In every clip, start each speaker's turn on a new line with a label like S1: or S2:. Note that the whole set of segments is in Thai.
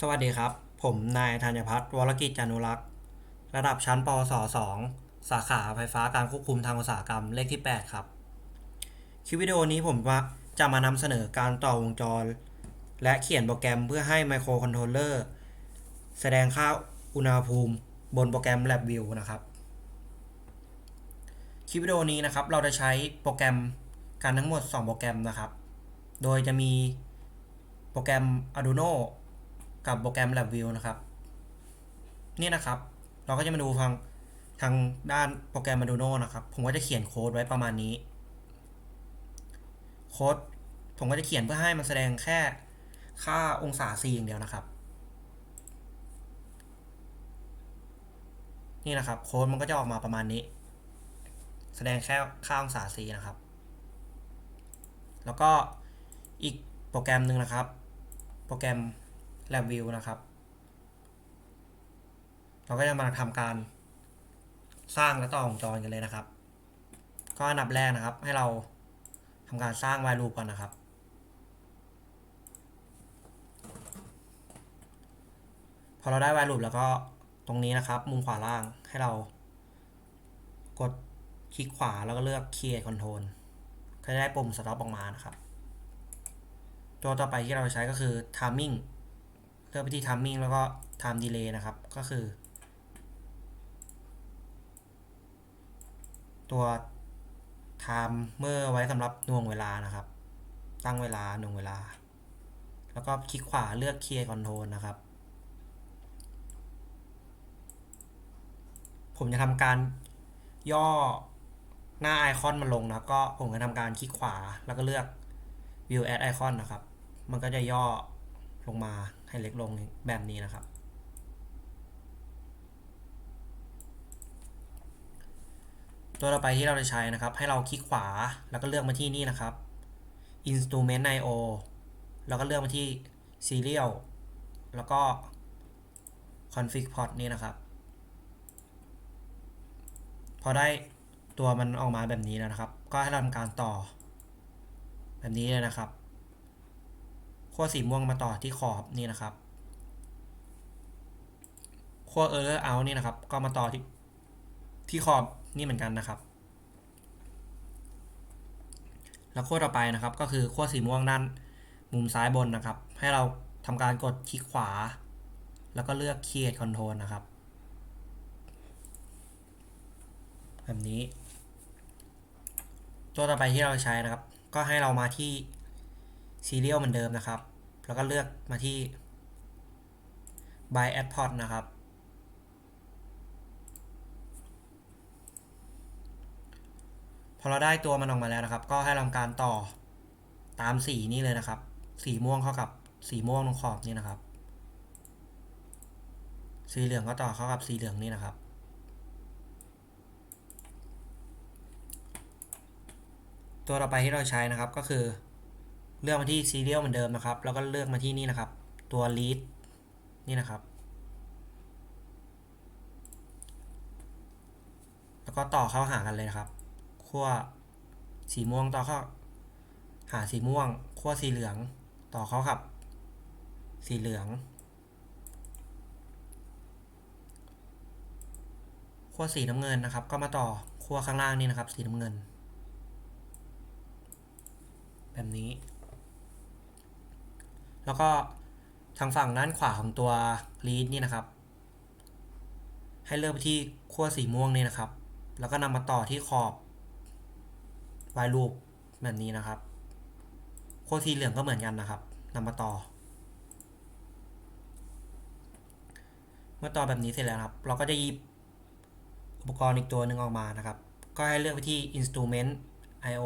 S1: สวัสดีครับ ผมนายธัญพัฒน์วรกิจจานุรักษ์ ระดับชั้นปวส 2 สาขาไฟฟ้าการควบคุมทางอุตสาหกรรมเลขที่ 8 ครับ คลิปวิดีโอนี้ผมว่าจะมานำเสนอการต่อวงจร และเขียนโปรแกรมเพื่อให้ไมโครคอนโทรลเลอร์แสดงค่าอุณหภูมิ บนโปรแกรม LabVIEW นะครับ คลิปวิดีโอนี้นะครับ เราจะใช้โปรแกรมกันทั้งหมด 2 โปรแกรมนะครับ โดยจะมีโปรแกรม Arduino กับโปรแกรม LabVIEW นะครับ นี่นะครับ เราก็จะมาดูทางทางด้านโปรแกรม Arduino นะครับ ผมก็จะเขียนโค้ดไว้ประมาณนี้ โค้ดผมก็จะเขียนเพื่อให้มันแสดงแค่ค่าองศา C อย่างเดียวนะครับ นี่นะครับ โค้ดมันก็จะออกมาประมาณนี้ แสดงแค่ค่าองศา C นะครับ แล้วก็อีกโปรแกรมหนึ่งนะครับ โปรแกรม LabVIEW นะครับ เราก็จะมาทำการสร้างและต่อวงจรกันเลยนะครับ ก็อันดับแรกนะครับ ให้เราทำการสร้าง while loop ก่อนนะครับ พอเราได้ while loop แล้วก็ตรงนี้นะครับ มุมขวาล่างให้เรา กดคลิกขวาแล้วก็เลือก create control ก็จะได้ปุ่ม stop ออกมานะครับ ตัวต่อไปที่เราจะใช้ก็คือ timing เลือไปที่ timing แล้วก็ time delay นะครับ ก็คือ ตัว timer ไว้สำหรับหน่วงเวลานะครับ ตั้งเวลาหน่วงเวลา แล้วก็คลิกขวาเลือก create control นะครับ ผมจะทำการย่อหน้าไอคอนมันลงนะก็ผมจะทำการคลิกขวาแล้วก็เลือก view add icon นะครับ มันก็จะย่อ ลงมาให้เล็กลงแบบนี้นะครับ ตัวต่อไปที่เราจะใช้นะครับ ให้เราคลิกขวาแล้วก็เลือกมาที่นี่นะครับ instrument io แล้วก็เลือกมาที่ serial แล้วก็ config port นี่นะครับ พอได้ตัวมันออกมาแบบนี้แล้วนะครับ ก็ให้เราทำการต่อ แบบนี้เลยนะครับ ขั้วสีม่วงมาต่อที่ขอบนี่นะครับขั้ว error out นี่นะครับ ก็มาต่อที่ที่ขอบนี่เหมือนกันนะครับ แล้วขั้วต่อไปนะครับ ก็คือขั้วสีม่วงด้านมุมซ้ายบนนะครับ ให้เราทำการกดคลิกขวา แล้วก็เลือก create control นะครับ แบบนี้ ตัวต่อไปที่เราใช้นะครับ ก็ให้เรามาที่ serial เหมือนเดิมนะครับ แล้วก็เลือกมาที่ by add port นะครับ พอเราได้ตัวมันออกมาแล้วนะครับ ก็ให้ทำการต่อตามสีนี้เลยนะครับ สีม่วงเข้ากับสีม่วงตรงขอบนี่นะครับ สีเหลืองก็ต่อเข้ากับสีเหลืองนี่นะครับตัวต่อไปที่เราใช้นะครับก็คือ เลือกมาที่ serial เหมือนเดิมนะครับ แล้วก็เลือกมาที่นี่นะครับ ตัว lead นี่นะครับ แล้วก็ต่อเข้าหากันเลยนะครับขั้วสีม่วงต่อเข้า หาสีม่วงขั้วสีเหลือง ต่อเข้ากับ สีเหลืองขั้วสีน้ำเงินนะครับ ก็มาต่อขั้วข้างล่างนี่นะครับ สีน้ำเงิน แบบนี้ แล้วก็ทางฝั่งด้านขวาของตัว lead นี่นะครับ ให้เลือกไปที่ขั้วสีม่วงนี่นะครับ แล้วก็นำมาต่อที่ขอบ y loop แบบนี้นะครับขั้วสีเหลืองก็เหมือนกันนะครับนำมาต่อ เมื่อต่อแบบนี้เสร็จแล้วครับ เราก็จะหยิบอุปกรณ์อีกตัวหนึ่งออกมานะครับ ก็ให้เลือกไปที่ instrument io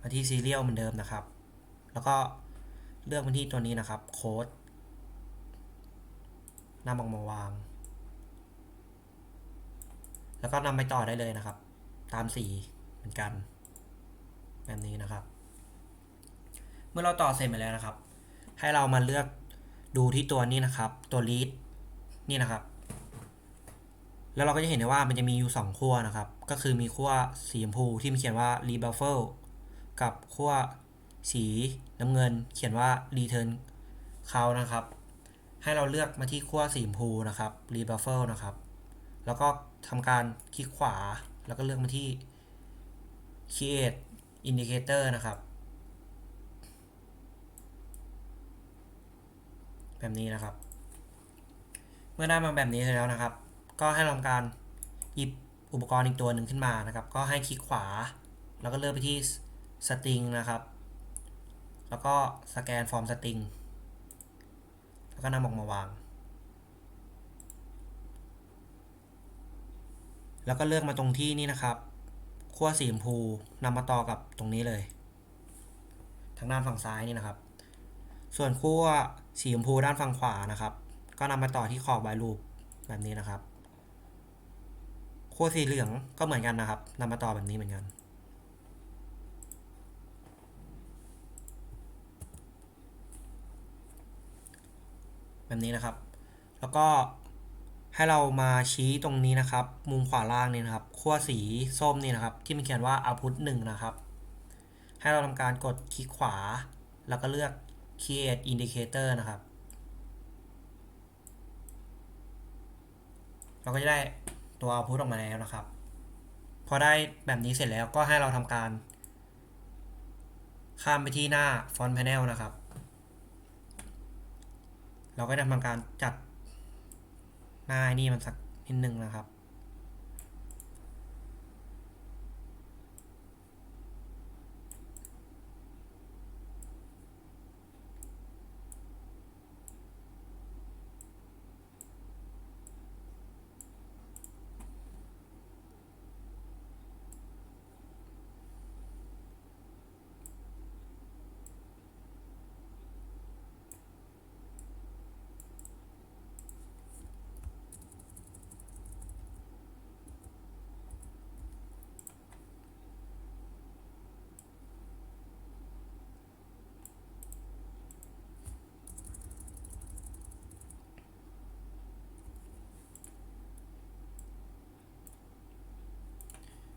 S1: มาที่ serial เหมือนเดิมนะครับ แล้วก็ เลือกมาที่ตัวนี้นะครับโค้ดนำออกมาวาง แล้วก็นำไปต่อได้เลยนะครับ ตามสีเหมือนกัน แบบนี้นะครับ เมื่อเราต่อเสร็จไปแล้วนะครับ ให้เรามาเลือกดูที่ตัวนี้นะครับ ตัว lead นี่นะครับ แล้วเราก็จะเห็นได้ว่ามันจะมีอยู่ 2 ขั้วนะครับ ก็คือมีขั้วสีชมพูที่มีเขียนว่า rebuffle กับขั้ว สีน้ำเงิน เขียนว่า return เขานะครับ ให้เราเลือกมาที่ขั้วสีชมพูนะครับ Rebuffle นะครับ แล้วก็ทำการคลิกขวา แล้วก็เลือกมาที่ Create Indicator นะครับ แบบนี้นะครับ เมื่อได้มาแบบนี้เสร็จแล้วนะครับ ก็ให้ทำการหยิบอุปกรณ์อีกตัวหนึ่งขึ้นมานะครับ ก็ให้คลิกขวา แล้วก็เลือกไปที่ String นะครับ แล้วก็สแกนฟอร์ม String แล้วก็นำออกมาวาง แล้วก็เลือกมาตรงที่นี่นะครับขั้วสีชมพูนำมาต่อกับตรงนี้เลย ทางด้านฝั่งซ้ายนี่นะครับ ส่วนขั้วสีชมพูด้านฝั่งขวานะครับ ก็นำมาต่อที่ขอบไวลูปแบบนี้นะครับขั้วสีเหลืองก็เหมือนกันนะครับนำมาต่อแบบนี้เหมือนกัน แบบนี้นะครับ แล้วก็ให้เรามาชี้ตรงนี้นะครับ มุมขวาล่างนี่นะครับขั้วสีส้มนี่นะครับ ที่มันเขียนว่า output 1นะครับ ให้เราทำการกดคลิกขวา แล้วก็เลือก create indicator นะครับ เราก็จะได้ตัว output ออกมาแล้วนะครับ พอได้แบบนี้เสร็จแล้วก็ให้เราทำการ ข้ามไปที่หน้า font panel นะครับ เราก็จะทำการจัดหน้านี่มันสักนิดนึงนะครับ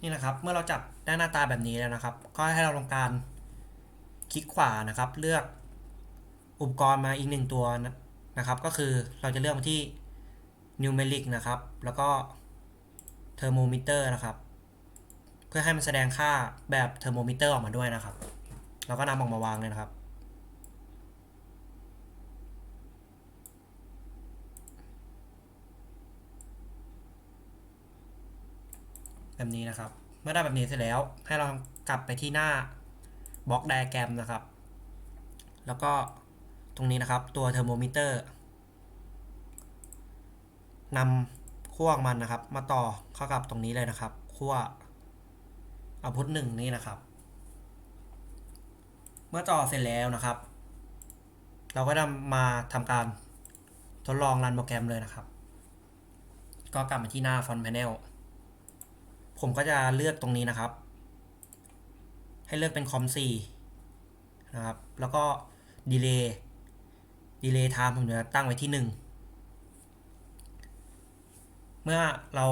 S1: นี่นะครับ เมื่อเราจับได้หน้าตาแบบนี้แล้วนะครับ ก็ให้เราลงการคลิกขวานะครับ เลือกอุปกรณ์มาอีกหนึ่งตัวนะครับ ก็คือเราจะเลือกมาที่ numeric นะครับ แล้วก็ thermometer นะครับ เพื่อให้มันแสดงค่าแบบ thermometer ออกมาด้วยนะครับ เราก็นำออกมาวางเลยนะครับ แบบนี้นะครับ เมื่อได้แบบนี้เสร็จแล้ว ให้เรากลับไปที่หน้าบล็อกไดอะแกรมนะครับ แล้วก็ตรงนี้นะครับตัวเทอร์โมมิเตอร์นำขั้วมันนะครับ มาต่อเข้ากับตรงนี้เลยนะครับขั้วเอาพุทหนึ่งนี่นะครับ เมื่อต่อเสร็จแล้วนะครับ เราก็นำมาทำการทดลองรันโปรแกรมเลยนะครับ ก็กลับมาที่หน้า Font Panel ผมก็จะเลือกตรงนี้นะครับ ให้เลือกเป็นคอม4นะครับ แล้วก็ดีเลย์ดีเลย์ไทม์ผมจะตั้งไว้ที่ 1 เมื่อเรา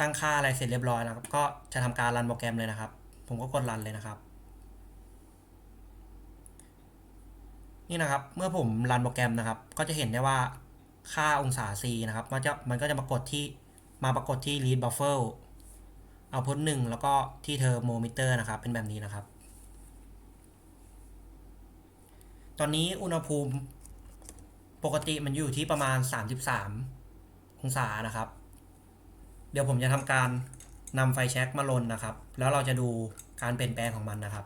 S1: ตั้งค่าอะไรเสร็จเรียบร้อยแล้วครับ ก็จะทำการรันโปรแกรมเลยนะครับ ผมก็กดรันเลยนะครับ นี่นะครับ เมื่อผมรันโปรแกรมนะครับ ก็จะเห็นได้ว่าค่าองศา C นะครับ มันจะมันก็จะมากดที่ มาปรากฏที่ read buffer เอาพุทหนึ่งแล้วก็ที่ thermometer นะครับ เป็นแบบนี้นะครับ ตอนนี้อุณหภูมิปกติมันอยู่ที่ประมาณ 33 องศานะครับ เดี๋ยวผมจะทำการนำไฟแช็กมาลนนะครับ แล้วเราจะดูการเปลี่ยนแปลงของมันนะครับ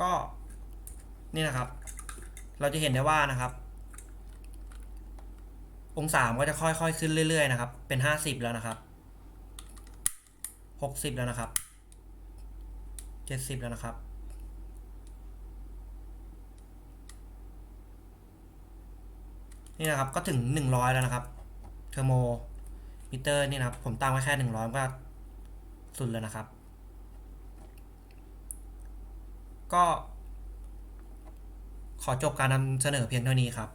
S1: ก็นี่นะครับ เราจะเห็นได้ว่านะครับ องศามก็จะค่อยๆขึ้นเรื่อย ๆ นะครับ เป็นห้าสิบแล้วนะครับหกสิบแล้วนะครับเจ็ดสิบแล้วนะครับนี่นะครับก็ถึงหนึ่งร้อยแล้วนะครับ เทอร์โมมิเตอร์นี่นะครับ ผมตั้งไว้แค่หนึ่งร้อยก็สุดแล้วนะครับ ก็ขอจบการนำเสนอเพียงเท่านี้ครับ